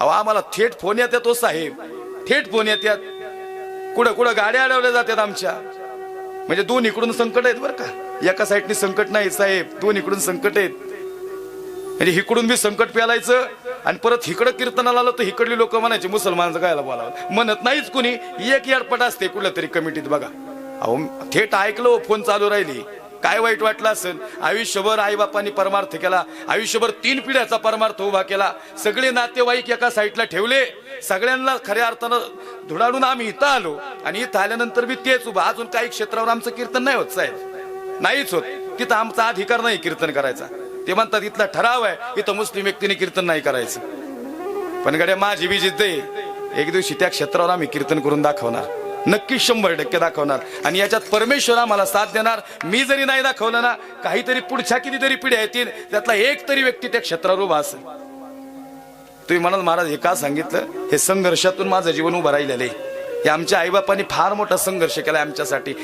अहो आम्हाला थेट फोन येतात तो साहेब. थेट फोन येतात. कुठं कुठं गाड्या अडवल्या जातात आमच्या. म्हणजे दोन इकडून संकट आहेत बरं का. एका साईडनी संकट नाही साहेब दोन इकडून संकट आहेत. म्हणजे इकडून बी संकट पेलायचं आणि परत इकडं कीर्तनाला आलं तर इकडली लोक म्हणायचे मुसलमानाचं गायला बोलावं. म्हणत नाहीच कुणी. एक याडपट असते कुठल्या तरी कमिटीत बघा. अहो थेट ऐकलं हो, फोन चालू राहिली. काय वाईट वाटलं असेल? आयुष्यभर आईबापांनी परमार्थ केला. आयुष्यभर तीन पिढ्याचा परमार्थ उभा केला. सगळे नातेवाईक एका साईडला ठेवले. सगळ्यांना खऱ्या अर्थानं धुडाडून आम्ही इथं आलो. आणि इथं आल्यानंतर मी तेच उभा. अजून काही क्षेत्रावर आमचं कीर्तन नाही होत साहेब. नाहीच होत. तिथं आमचा अधिकार नाही कीर्तन करायचा. ते म्हणतात इथला ठराव आहे. इथं मुस्लिम व्यक्तीने कीर्तन नाही करायचं. पण गड्या माझी बी जिद्द एक दिवशी त्या क्षेत्रावर आम्ही कीर्तन करून दाखवणार. नक्की शंभर टक्के दाखवणार. आणि याच्यात परमेश्वर आम्हाला साथ देणार. मी जरी नाही दाखवलं ना काहीतरी पुढच्या कितीतरी पिढ्या येतील त्यातला एक तरी व्यक्ती त्या क्षेत्रावर उभा असेल. तुम्ही म्हणाल महाराज हे का सांगितलं? हे संघर्षातून माझं जीवन उभं राहिलेलं आहे. हे आमच्या आईबापांनी फार मोठा संघर्ष केला आमच्यासाठी.